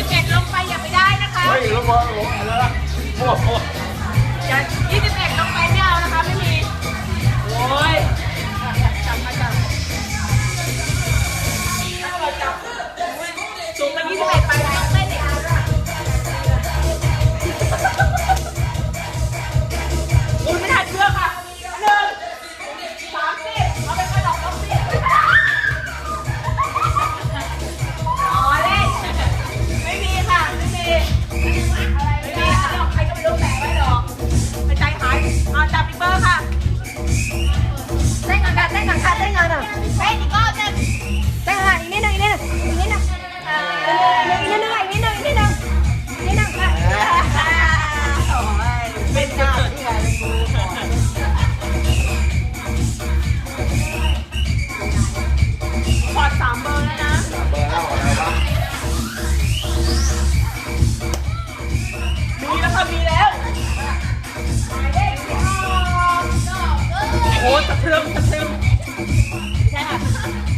11 ลงไปอย่าไปได้นะคะ เฮ้ยล้มอลงแล้วล่ะโอ้โห เต้นก่อนค่ะเต้นก่อนอะเต้นอีกรอบนึ่งเต้นค่ะอีกนิดนึงอีกนิดนึงอีกนิดนึงอีกนิดนึงอีกนิดนึงอีกนิดนึงอีกนิดนึงค่ะเป็นหน้าที่อะไรพอดสามเบอร์แล้วนะเบอร์แล้วอะไรวะมีแล้วค่ะมีแล้วโอ้สะเทือนสะเทือน ใช่ค่ะ